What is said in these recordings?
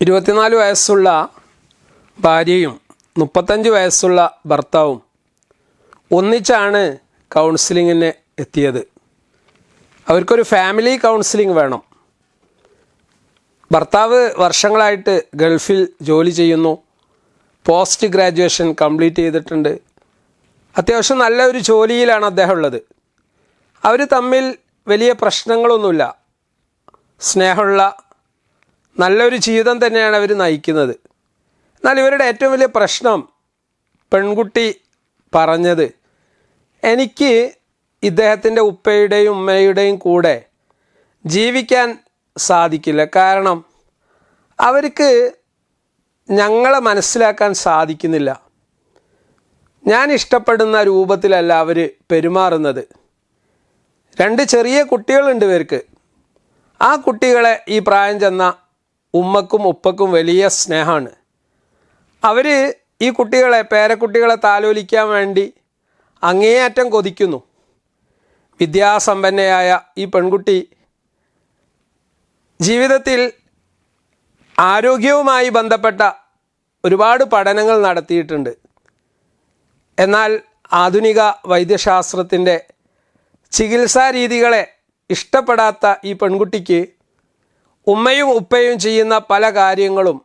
ഇരുപത്തിനാല് വയസ്സുള്ള ഭാര്യയും മുപ്പത്തഞ്ച് വയസ്സുള്ള ഭർത്താവും ഒന്നിച്ചാണ് കൗൺസിലിങ്ങിന് എത്തിയത്. അവർക്കൊരു ഫാമിലി കൗൺസിലിംഗ് വേണം. ഭർത്താവ് വർഷങ്ങളായിട്ട് ഗൾഫിൽ ജോലി ചെയ്യുന്നു. പോസ്റ്റ് ഗ്രാജുവേഷൻ കംപ്ലീറ്റ് ചെയ്തിട്ടുണ്ട്. അത്യാവശ്യം നല്ല ഒരു ജോലിയിലാണ് അദ്ദേഹം ഉള്ളത് അവർ തമ്മിൽ വലിയ പ്രശ്നങ്ങളൊന്നുമില്ല. സ്നേഹമുള്ള നല്ലൊരു ജീവിതം തന്നെയാണ് അവർ നയിക്കുന്നത്. എന്നാൽ ഇവരുടെ ഏറ്റവും വലിയ പ്രശ്നം പെൺകുട്ടി പറഞ്ഞത് എനിക്ക് ഇദ്ദേഹത്തിന്റെ ഉപ്പയുടെയും ഉമ്മയുടെയും കൂടെ ജീവിക്കാൻ സാധിക്കില്ല. കാരണം അവർക്ക് ഞങ്ങളെ മനസ്സിലാക്കാൻ സാധിക്കുന്നില്ല. ഞാൻ ഇഷ്ടപ്പെടുന്ന രൂപത്തിലല്ല അവർ പെരുമാറുന്നത്. രണ്ട് ചെറിയ കുട്ടികളുണ്ട് ഇവർക്ക്. ആ കുട്ടികളെ ഈ പ്രായം ചെന്ന ഉമ്മക്കും ഉപ്പക്കും വലിയ സ്നേഹമാണ്. അവർ ഈ കുട്ടികളെ പേരക്കുട്ടികളെ താലോലിക്കാൻ വേണ്ടി അങ്ങേയറ്റം കൊതിക്കുന്നു. വിദ്യാസമ്പന്നയായ ഈ പെൺകുട്ടി ജീവിതത്തിൽ ആരോഗ്യവുമായി ബന്ധപ്പെട്ട ഒരുപാട് പഠനങ്ങൾ നടത്തിയിട്ടുണ്ട്. എന്നാൽ ആധുനിക വൈദ്യശാസ്ത്രത്തിന്റെ ചികിത്സാ രീതികളെ ഇഷ്ടപ്പെടാത്ത ഈ പെൺകുട്ടിക്ക് ഉമ്മയും ഉപ്പയും ചെയ്യുന്ന പല കാര്യങ്ങളും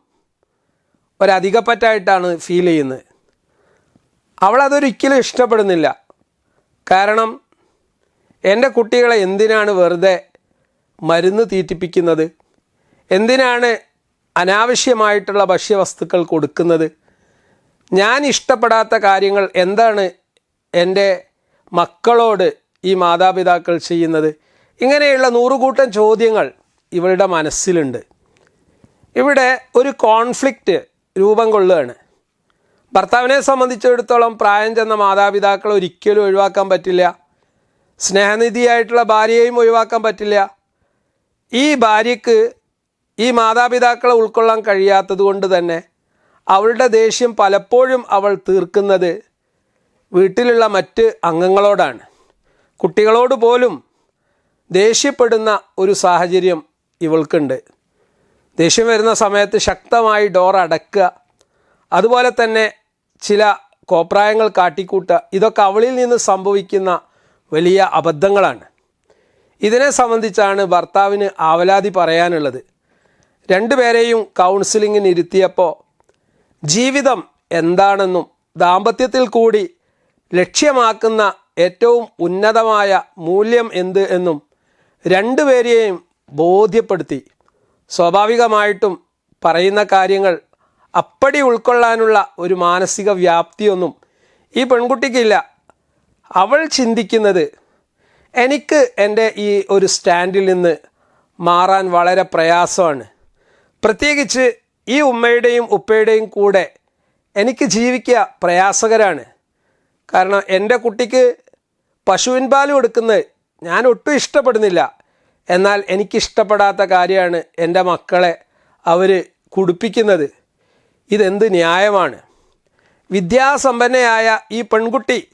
ഒരധികപ്പറ്റായിട്ടാണ് ഫീൽ ചെയ്യുന്നത്. അവളതൊരിക്കലും ഇഷ്ടപ്പെടുന്നില്ല. കാരണം എന്റെ കുട്ടികളെ എന്തിനാണ് വെറുതെ മരുന്ന് തീറ്റിപ്പിക്കുന്നത്? എന്തിനാണ് അനാവശ്യമായിട്ടുള്ള ഭക്ഷ്യവസ്തുക്കൾ കൊടുക്കുന്നത്? ഞാൻ ഇഷ്ടപ്പെടാത്ത കാര്യങ്ങൾ എന്താണ് എന്റെ മക്കളോട് ഈ മാതാപിതാക്കൾ ചെയ്യുന്നത്? ഇങ്ങനെയുള്ള നൂറുകൂട്ടം ചോദ്യങ്ങൾ ഇവളുടെ മനസ്സിലുണ്ട്. ഇവിടെ ഒരു കോൺഫ്ലിക്റ്റ് രൂപം കൊള്ളുകയാണ്. ഭർത്താവിനെ സംബന്ധിച്ചിടത്തോളം പ്രായം ചെന്ന മാതാപിതാക്കൾ ഒരിക്കലും ഒഴിവാക്കാൻ പറ്റില്ല. സ്നേഹനിധിയായിട്ടുള്ള ഭാര്യയെയും ഒഴിവാക്കാൻ പറ്റില്ല. ഈ ഭാര്യയ്ക്ക് ഈ മാതാപിതാക്കളെ ഉൾക്കൊള്ളാൻ കഴിയാത്തത് കൊണ്ട് തന്നെ അവളുടെ ദേഷ്യം പലപ്പോഴും അവൾ തീർക്കുന്നത് വീട്ടിലുള്ള മറ്റ് അംഗങ്ങളോടാണ്. കുട്ടികളോട് പോലും ദേഷ്യപ്പെടുന്ന ഒരു സാഹചര്യം ഇവൾക്കുണ്ട്. ദേഷ്യം വരുന്ന സമയത്ത് ശക്തമായി ഡോർ അടക്കുക. അതുപോലെ തന്നെ ചില കോപ്രായങ്ങൾ കാട്ടിക്കൂട്ടുക. ഇതൊക്കെ അവളിൽ നിന്ന് സംഭവിക്കുന്ന വലിയ അബദ്ധങ്ങളാണ്. ഇതിനെ സംബന്ധിച്ചാണ് ഭർത്താവിന് ആവലാതി പറയാനുള്ളത്. രണ്ടുപേരെയും കൗൺസിലിങ്ങിന് ഇരുത്തിയപ്പോൾ ജീവിതം എന്താണെന്നും ദാമ്പത്യത്തിൽ കൂടി ലക്ഷ്യമാക്കുന്ന ഏറ്റവും ഉന്നതമായ മൂല്യം എന്ത് എന്നും രണ്ടുപേരെയും ബോധ്യപ്പെടുത്തി. സ്വാഭാവികമായിട്ടും പറയുന്ന കാര്യങ്ങൾ അപ്പടി ഉൾക്കൊള്ളാനുള്ള ഒരു മാനസിക വ്യാപ്തിയൊന്നും ഈ പെൺകുട്ടിക്കില്ല. അവൾ ചിന്തിക്കുന്നത് എനിക്ക് എന്റെ ഈ ഒരു സ്റ്റാൻഡിൽ നിന്ന് മാറാൻ വളരെ പ്രയാസമാണ്. പ്രത്യേകിച്ച് ഈ ഉമ്മയുടെയും ഉപ്പയുടെയും കൂടെ എനിക്ക് ജീവിക്കുക പ്രയാസകരാണ്. കാരണം എന്റെ കുട്ടിക്ക് പശുവിൻ പാൽ കൊടുക്കുന്നത് ഞാൻ ഒട്ടും ഇഷ്ടപ്പെടുന്നില്ല. എന്നാൽ എനിക്കിഷ്ടപ്പെടാത്ത കാര്യമാണ് എന്റെ മക്കളെ അവർ കുടിപ്പിക്കുന്നത്. ഇതെന്ത് ന്യായമാണ്? വിദ്യാസമ്പന്നയായ ഈ പെൺകുട്ടി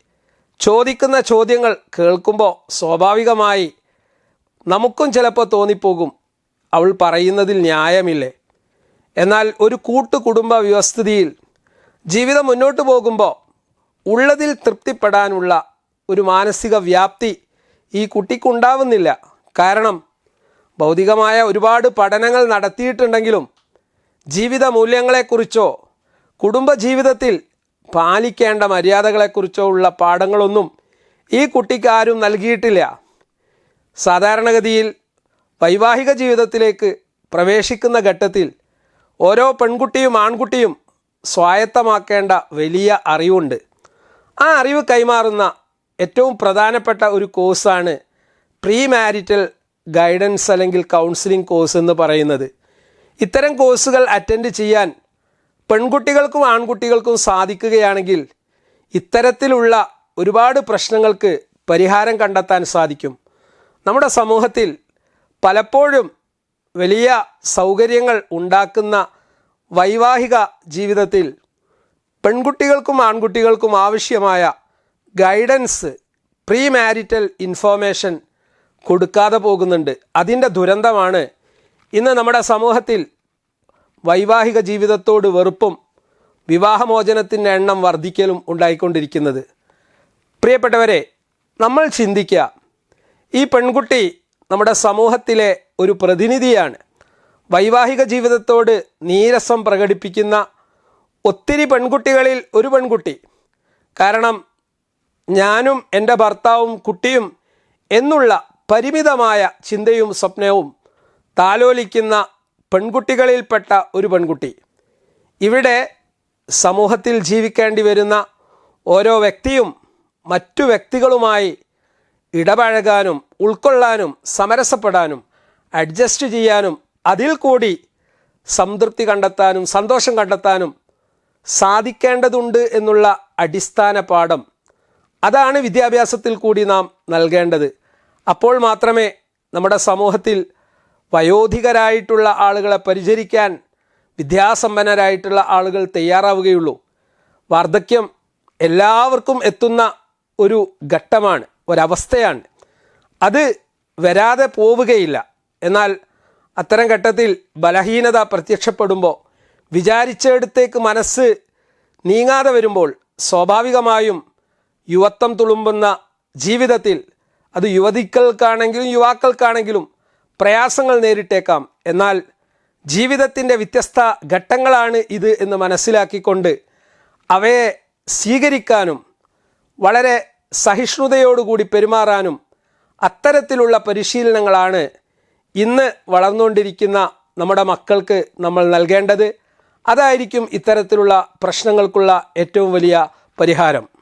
ചോദിക്കുന്ന ചോദ്യങ്ങൾ കേൾക്കുമ്പോൾ സ്വാഭാവികമായി നമുക്കും ചിലപ്പോൾ തോന്നിപ്പോകും. അവൾ പറയുന്നതിൽ ന്യായമില്ലേ? എന്നാൽ ഒരു കൂട്ടു കുടുംബ വ്യവസ്ഥിതിയിൽ ജീവിതം മുന്നോട്ട് പോകുമ്പോൾ ഉള്ളതിൽ തൃപ്തിപ്പെടാനുള്ള ഒരു മാനസിക വ്യാപ്തി ഈ കുട്ടിക്കുണ്ടാവുന്നില്ല. കാരണം ഭൗതികമായ ഒരുപാട് പഠനങ്ങൾ നടത്തിയിട്ടുണ്ടെങ്കിലും ജീവിത മൂല്യങ്ങളെക്കുറിച്ചോ കുടുംബജീവിതത്തിൽ പാലിക്കേണ്ട മര്യാദകളെക്കുറിച്ചോ ഉള്ള പാഠങ്ങളൊന്നും ഈ കുട്ടിക്ക് ആരും നൽകിയിട്ടില്ല. സാധാരണഗതിയിൽ വൈവാഹിക ജീവിതത്തിലേക്ക് പ്രവേശിക്കുന്ന ഘട്ടത്തിൽ ഓരോ പെൺകുട്ടിയും ആൺകുട്ടിയും സ്വായത്തമാക്കേണ്ട വലിയ അറിവുണ്ട്. ആ അറിവ് കൈമാറുന്ന ഏറ്റവും പ്രധാനപ്പെട്ട ഒരു കോഴ്സാണ് പ്രീ മാരിറ്റൽ ഗൈഡൻസ് അല്ലെങ്കിൽ കൗൺസിലിംഗ് കോഴ്സ് എന്ന് പറയുന്നത് ഇത്തരം കോഴ്സുകൾ അറ്റൻഡ് ചെയ്യാൻ പെൺകുട്ടികൾക്കും ആൺകുട്ടികൾക്കും സാധിക്കുകയാണെങ്കിൽ ഇത്തരത്തിലുള്ള ഒരുപാട് പ്രശ്നങ്ങൾക്ക് പരിഹാരം കണ്ടെത്താൻ സാധിക്കും. നമ്മുടെ സമൂഹത്തിൽ പലപ്പോഴും വലിയ സൗകര്യങ്ങൾ ഉണ്ടാക്കുന്ന വൈവാഹിക ജീവിതത്തിൽ പെൺകുട്ടികൾക്കും ആൺകുട്ടികൾക്കും ആവശ്യമായ ഗൈഡൻസ് പ്രീ മാരിറ്റൽ ഇൻഫോർമേഷൻ കൊടുക്കാതെ പോകുന്നുണ്ട്. അതിന്റെ ദുരന്തമാണ്. ഇന്ന് നമ്മുടെ സമൂഹത്തിൽ വൈവാഹിക ജീവിതത്തോട് വെറുപ്പും വിവാഹമോചനത്തിന്റെ എണ്ണം വർദ്ധിക്കലും ഉണ്ടായിക്കൊണ്ടിരിക്കുന്നത്. പ്രിയപ്പെട്ടവരെ നമ്മൾ ചിന്തിക്കുക ഈ പെൺകുട്ടി നമ്മുടെ സമൂഹത്തിലെ ഒരു പ്രതിനിധിയാണ്. വൈവാഹിക ജീവിതത്തോട് നീരസം പ്രകടിപ്പിക്കുന്ന ഒത്തിരി പെൺകുട്ടികളിൽ ഒരു പെൺകുട്ടി. കാരണം ഞാനും എന്റെ ഭർത്താവും കുട്ടിയും എന്നുള്ള പരിമിതമായ ചിന്തയും സ്വപ്നവും താലോലിക്കുന്ന പെൺകുട്ടികളിൽപ്പെട്ട ഒരു പെൺകുട്ടി. ഇവിടെ സമൂഹത്തിൽ ജീവിക്കേണ്ടി വരുന്ന ഓരോ വ്യക്തിയും മറ്റു വ്യക്തികളുമായി ഇടപഴകാനും ഉൾക്കൊള്ളാനും സമരസപ്പെടാനും അഡ്ജസ്റ്റ് ചെയ്യാനും അതിൽ കൂടി സംതൃപ്തി കണ്ടെത്താനും സന്തോഷം കണ്ടെത്താനും സാധിക്കേണ്ടതുണ്ട് എന്നുള്ള അടിസ്ഥാന പാഠം അതാണ് വിദ്യാഭ്യാസത്തിൽ കൂടി നാം നൽകേണ്ടത്. അപ്പോൾ മാത്രമേ നമ്മുടെ സമൂഹത്തിൽ വയോധികരായിട്ടുള്ള ആളുകളെ പരിചരിക്കാൻ വിദ്യാസമ്പന്നരായിട്ടുള്ള ആളുകൾ തയ്യാറാവുകയുള്ളൂ. വാർദ്ധക്യം എല്ലാവർക്കും എത്തുന്ന ഒരു ഘട്ടമാണ് ഒരവസ്ഥയാണ്. അത് വരാതെ പോവുകയില്ല. എന്നാൽ അത്തരം ഘട്ടത്തിൽ ബലഹീനത പ്രത്യക്ഷപ്പെടുമ്പോൾ വിചാരിച്ചെടുത്തേക്ക് മനസ്സ് നീങ്ങാതെ വരുമ്പോൾ സ്വാഭാവികമായും യുവത്വം തുളുമ്പുന്ന ജീവിതത്തിൽ അത് യുവതികൾക്കാണെങ്കിലും യുവാക്കൾക്കാണെങ്കിലും പ്രയാസങ്ങൾ നേരിട്ടേക്കാം. എന്നാൽ ജീവിതത്തിന്റെ വ്യത്യസ്ത ഘട്ടങ്ങളാണ് ഇത് എന്ന് മനസ്സിലാക്കിക്കൊണ്ട് അവയെ സ്വീകരിക്കാനും വളരെ സഹിഷ്ണുതയോടുകൂടി പെരുമാറാനും അത്തരത്തിലുള്ള പരിശീലനങ്ങളാണ് ഇന്ന് വളർന്നുകൊണ്ടിരിക്കുന്ന നമ്മുടെ മക്കൾക്ക് നമ്മൾ നൽകേണ്ടത്. അതായിരിക്കും ഇത്തരത്തിലുള്ള പ്രശ്നങ്ങൾക്കുള്ള ഏറ്റവും വലിയ പരിഹാരം.